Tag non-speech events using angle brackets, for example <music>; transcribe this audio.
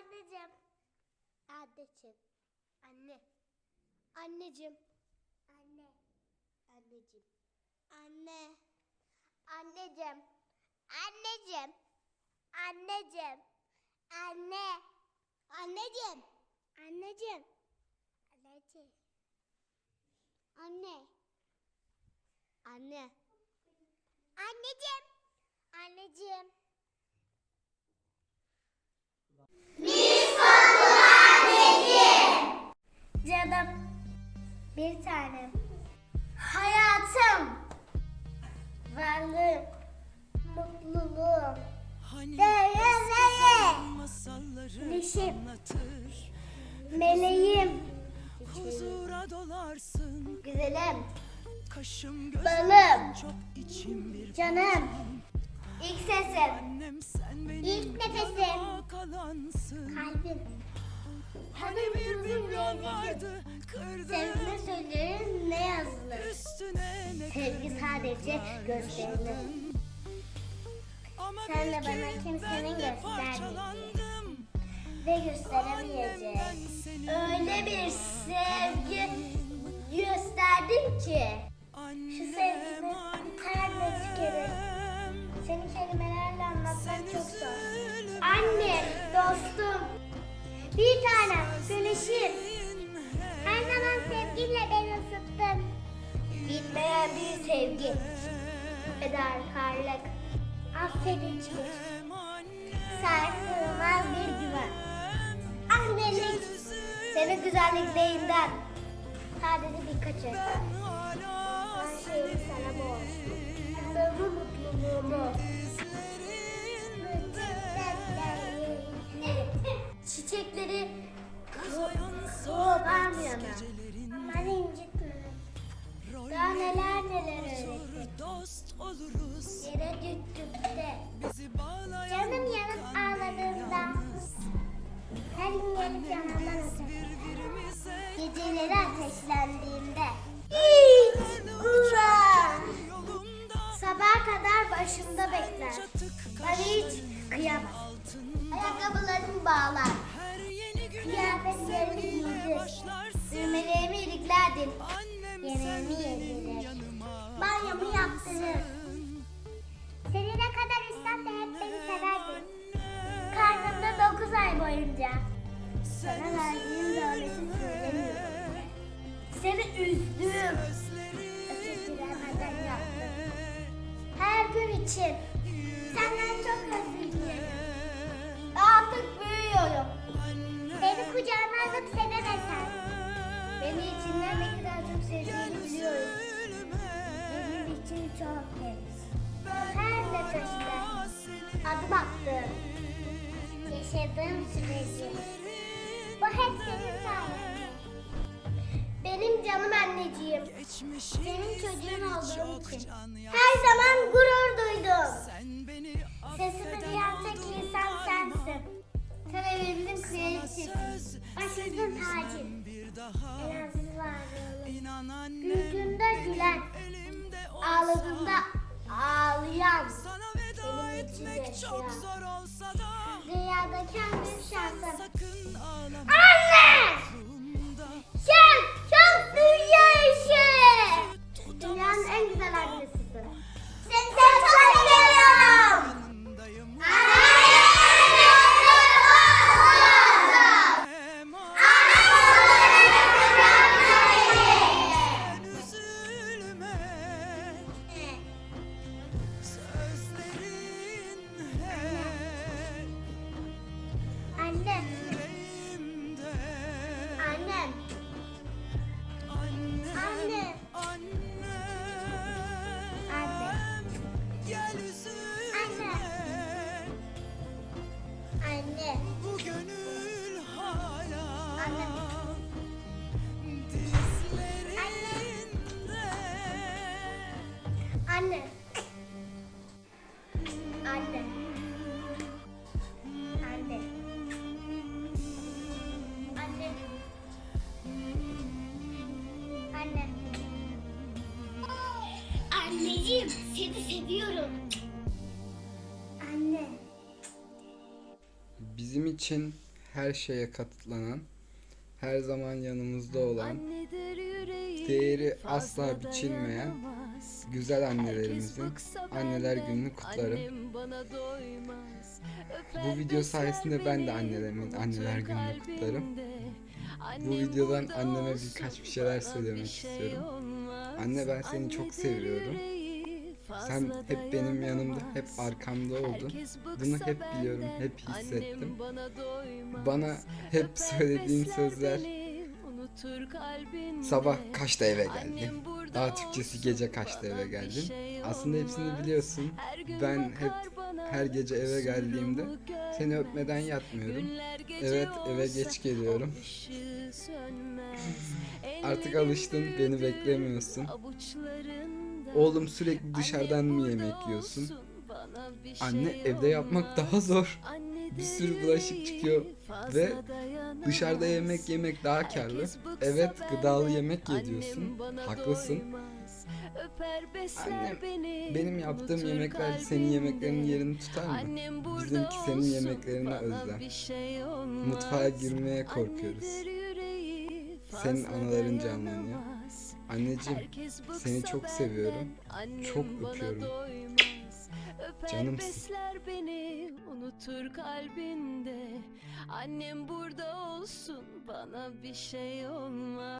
Anneciğim. Anneciğim. Anne. Anneciğim. Anne. Anneciğim. Anne. Anneciğim. Anneciğim. Anneciğim. Anne. Anneciğim. Anneciğim. Anneciğim. Anne. Anne. Anneciğim. Anneciğim. Canım. Bir tanem. Hayatım. Varlığım. Mutluluğum. Hani masalları Neşim. anlatır Meleğim. Huzura dolarsın Güzelim. Kaşım Balım. çok içim bir Canım. İlk sesim. İlk nefesim. Bir milyon vardı kırdım Sevgime söylerim ne yazılır. Üstüne ne Sevgi sadece gösterilir. Ama Sen de bana ki kimsenin parçalandım Ve seni Öyle bir sevgi gösterdin ki. Şu sevgimi terle tükerim. Seni kelimelerle anlatmak çok zor. Anne, dostum, bir tanem, güneşim. Her zaman sevgiyle beni ısıttın. Bitmeyen bir sevgi. Fedakarlık. Affedicilik. Sarsılmaz bir güven. Annelik. Senin güzelliklerinden. Sadece birkaç el. Her şeyimi sana borçluyum. Mutluluğumu, mutluluğumu. Çiçekleri Ama incitme. Daha neler neler öğretti. Dost oluruz Yere düştüğümde. Benim yedirir. Banyomu yaptırır. Seni ne kadar istem de hep beni severdin. Karnımda 9 ay boyunca. Sana verdiğim dövmesi söylemiyorum. Seni üzdüm. Özür dilemeden yaptım. Her gün için. Senden çok özür dilerim. Artık büyüyorum. Beni kucağına alıp sevemezsen. Beni içinden ne kadar çok için çok temiz. Her nefeste adım attığım, yaşadığım süreci. Bu hep senin sayende. Benim canım anneciğim. Senin çocuğun olduğum için. Her zaman gurur duydum. Sesimi duyan tek insan sensin. Sen evimin kraliçesi. Başımızın tacı. Ağladığında ağlayan. sana veda etmek çok zor olsa da Dünyadaki en seni seviyorum. Anne. Bizim için her şeye katlanan, her zaman yanımızda olan, değeri asla biçilmeyen güzel annelerimizin anneler gününü kutlarım. annem bana doymaz. Bu video sayesinde ben de annelerimin anneler gününü kutlarım. Bu videodan anneme birkaç bir şeyler söylemek şey istiyorum. Anne ben seni çok seviyorum. Sen hep benim yanımda, hep arkamda oldun. Bunu hep biliyorum, hep hissettim. bana hep söylediğin sözler sabah kaçta eve geldin? Daha Türkçesi gece kaçta eve geldin? şey Aslında hepsini biliyorsun. Ben hep her gece eve geldiğimde seni öpmeden yatmıyorum. Evet eve geç geliyorum. <laughs> Artık alıştın, beni beklemiyorsun. Oğlum sürekli dışarıdan mı yemek yiyorsun? Anne evde yapmak daha zor. Bir sürü bulaşık çıkıyor ve. Dışarıda yemek yemek daha karlı. Evet gıdalı yemek yediyorsun. Haklısın. Annem, beni, Benim yaptığım yemekler senin yemeklerinin yerini tutar mı? Bizimki senin yemeklerine özlem. şey. Mutfağa girmeye korkuyoruz. Senin fazla anıların canlanıyor. Anneciğim seni çok seviyorum. Çok öpüyorum. Canımsın. besler beni, unutur kalbinde. Annem burada olsun, bana bir şey olmaz.